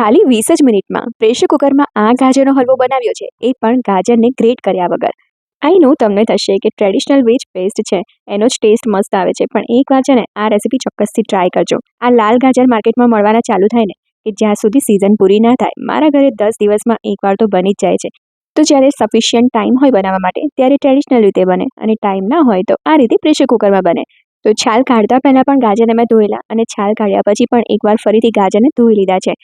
ખાલી વીસ જ મિનિટમાં પ્રેશર કુકરમાં આ ગાજરનો હલવો બનાવ્યો છે. એ પણ ગાજરને ગ્રેટ કર્યા વગર. આઈ નો તમને થશે કે ટ્રેડિશનલ વેજ પેસ્ટ છે, એનો જ ટેસ્ટ મસ્ત આવે છે, પણ એકવાર છે ને આ રેસીપી ચોક્કસથી ટ્રાય કરજો. આ લાલ ગાજર માર્કેટમાં મળવાના ચાલુ થાય ને, કે જ્યાં સુધી સિઝન પૂરી ના થાય, મારા ઘરે દસ દિવસમાં એકવાર તો બની જ જાય છે. તો જ્યારે સફિશિયન્ટ ટાઈમ હોય બનાવવા માટે, ત્યારે ટ્રેડિશનલ રીતે બને, અને ટાઈમ ના હોય તો આ રીતે પ્રેશર કુકરમાં બને. તો છાલ કાઢતા પહેલાં પણ ગાજરને મેં ધોયેલા, અને છાલ કાઢ્યા પછી પણ એકવાર ફરીથી ગાજરને ધોઈ લીધા છે.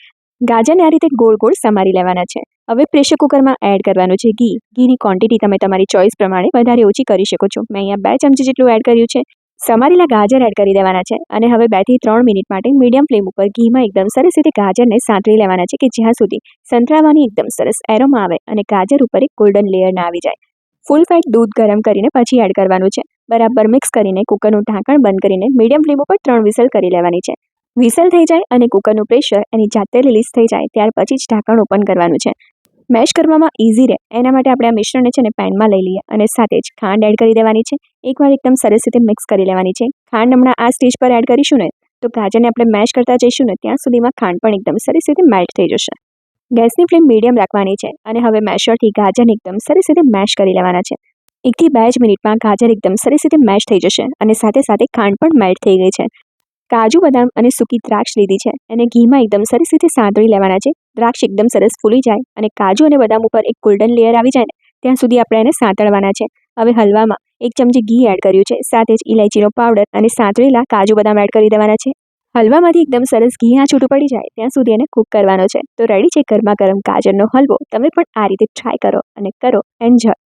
ગાજરને આ રીતે ગોળ ગોળ સમારી લેવાના છે. હવે પ્રેશર કુકરમાં એડ કરવાનું છે ઘી. ઘીની ક્વોન્ટિટી તમે તમારી ચોઈસ પ્રમાણે વધારે ઓછી કરી શકો છો. મેં અહીંયા બે ચમચી જેટલું એડ કર્યું છે. સમારેલા ગાજર એડ કરી દેવાના છે અને હવે બેથી ત્રણ મિનિટ માટે મીડિયમ ફ્લેમ ઉપર ઘીમાં એકદમ સરસ રીતે ગાજરને સાંતળી લેવાના છે કે જ્યાં સુધી સંતરાવાની એકદમ સરસ એરોમાં આવે અને ગાજર ઉપર એક ગોલ્ડન લેયર ના આવી જાય. ફૂલ ફેટ દૂધ ગરમ કરીને પછી એડ કરવાનું છે. બરાબર મિક્સ કરીને કુકરનું ઢાંકણ બંધ કરીને મીડિયમ ફ્લેમ ઉપર ત્રણ વિસલ કરી લેવાની છે. વિસલ થઈ જાય અને કુકરનું પ્રેશર એની જાતે રિલીઝ થઈ જાય, ત્યાર પછી જ ઢાંકણ ઓપન કરવાનું છે. મેશ કરવામાં ઇઝી રહે, એના માટે આપણે આ મિશ્રણને છે ને પેનમાં લઈ લઈએ અને સાથે જ ખાંડ એડ કરી દેવાની છે. એકવાર એકદમ સરસ રીતે મિક્સ કરી લેવાની છે. ખાંડ હમણાં આ સ્ટેજ પર એડ કરીશું ને, તો ગાજરને આપણે મેશ કરતા જઈશું ને, ત્યાં સુધીમાં ખાંડ પણ એકદમ સરસ રીતે મેલ્ટ થઈ જશે. ગેસની ફ્લેમ મીડિયમ રાખવાની છે અને હવે મેશરથી ગાજરને એકદમ સરસ રીતે મેશ કરી લેવાના છે. એકથી બે જ મિનિટમાં ગાજર એકદમ સરસ રીતે મેશ થઈ જશે અને સાથે સાથે ખાંડ પણ મેલ્ટ થઈ ગઈ છે. કાજુ, બદામ અને સૂકી દ્રાક્ષ લીધી છે. એને ઘીમાં એકદમ સરસ રીતે સાંતળી લેવાના છે. દ્રાક્ષ એકદમ સરસ ફૂલી જાય અને કાજુ અને બદામ ઉપર એક ગોલ્ડન લેયર આવી જાય ને, ત્યાં સુધી આપણે એને સાંતળવાના છે. હવે હલવામાં એક ચમચી ઘી એડ કર્યું છે. સાથે જ ઇલાયચીનો પાવડર અને સાંતળેલા કાજુ, બદામ એડ કરી દેવાના છે. હલવામાંથી એકદમ સરસ ઘી આ છૂટું પડી જાય, ત્યાં સુધી એને કૂક કરવાનો છે. તો રેડી છે ગરમા ગરમ ગાજરનો હલવો. તમે પણ આ રીતે ટ્રાય કરો અને કરો. એન્જોય